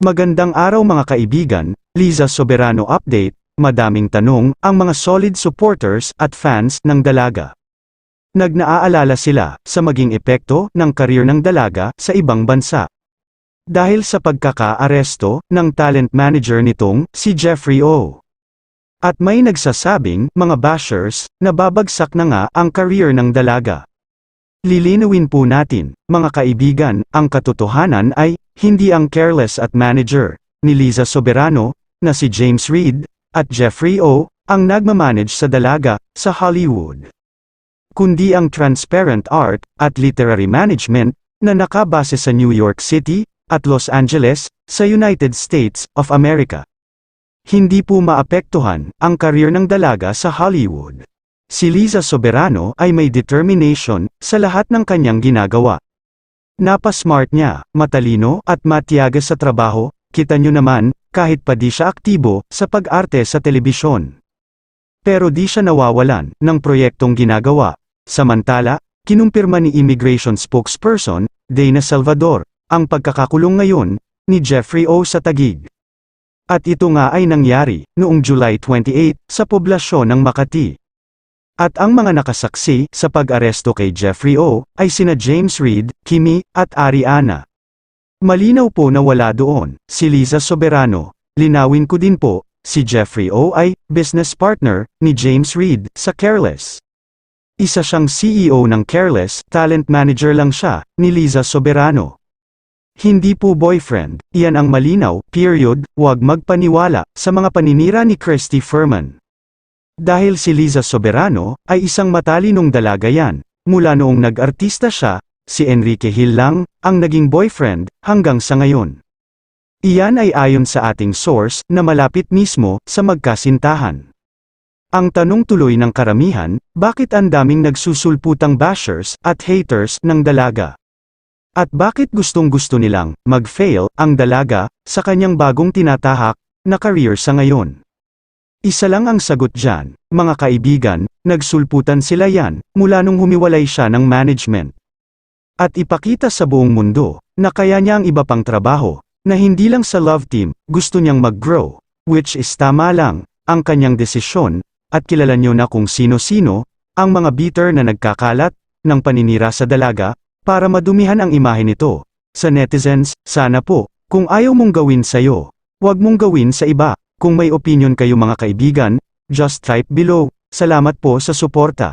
Magandang araw mga kaibigan, Liza Soberano Update, madaming tanong, ang mga solid supporters at fans ng dalaga. Nagnaaalala sila sa maging epekto ng karir ng dalaga sa ibang bansa. Dahil sa pagkaka-aresto ng talent manager nitong si Jeffrey O. At may nagsasabing mga bashers na babagsak na nga ang career ng dalaga. Lilinawin po natin, mga kaibigan, ang katotohanan ay, hindi ang careless at manager, ni Liza Soberano, na si James Reid, at Jeffrey O, ang nagmamanage sa dalaga, sa Hollywood. Kundi ang transparent art, at literary management, na nakabase sa New York City, at Los Angeles, sa United States of America. Hindi po maapektuhan ang karir ng dalaga sa Hollywood. Si Liza Soberano ay may determination sa lahat ng kanyang ginagawa. Napasmart niya, matalino at matiyaga sa trabaho, kita nyo naman, kahit pa di siya aktibo sa pag-arte sa telebisyon. Pero di siya nawawalan ng proyektong ginagawa. Samantala, kinumpirma ni immigration spokesperson, Dana Salvador, ang pagkakakulong ngayon ni Jeffrey O. sa Tagig. At ito nga ay nangyari noong July 28 sa poblasyon ng Makati. At ang mga nakasaksi sa pag-aresto kay Jeffrey O. ay sina James Reid, Kimi, at Ariana. Malinaw po na wala doon, si Liza Soberano. Linawin ko din po, si Jeffrey O. ay business partner ni James Reid sa Careless. Isa siyang CEO ng Careless, talent manager lang siya, ni Liza Soberano. Hindi po boyfriend, iyan ang malinaw, period, huwag magpaniwala, sa mga paninira ni Christy Furman. Dahil si Liza Soberano, ay isang matalinong dalaga yan, mula noong nag-artista siya, si Enrique Hill lang, ang naging boyfriend, hanggang sa ngayon. Iyan ay ayon sa ating source, na malapit mismo, sa magkasintahan. Ang tanong tuloy ng karamihan, bakit ang daming nagsusulputang bashers, at haters, ng dalaga? At bakit gustong gusto nilang, mag-fail, ang dalaga, sa kanyang bagong tinatahak, na career sa ngayon? Isa lang ang sagot dyan, mga kaibigan, nagsulputan sila yan, mula nung humiwalay siya ng management. At ipakita sa buong mundo, na kaya niya ang iba pang trabaho, na hindi lang sa love team, gusto niyang mag-grow, which is tama lang, ang kanyang desisyon, at kilala niyo na kung sino-sino, ang mga bitter na nagkakalat, ng paninira sa dalaga, para madumihan ang imahe nito. Sa netizens, sana po, kung ayaw mong gawin sa'yo, huwag mong gawin sa iba. Kung may opinion kayo mga kaibigan, just type below. Salamat po sa suporta.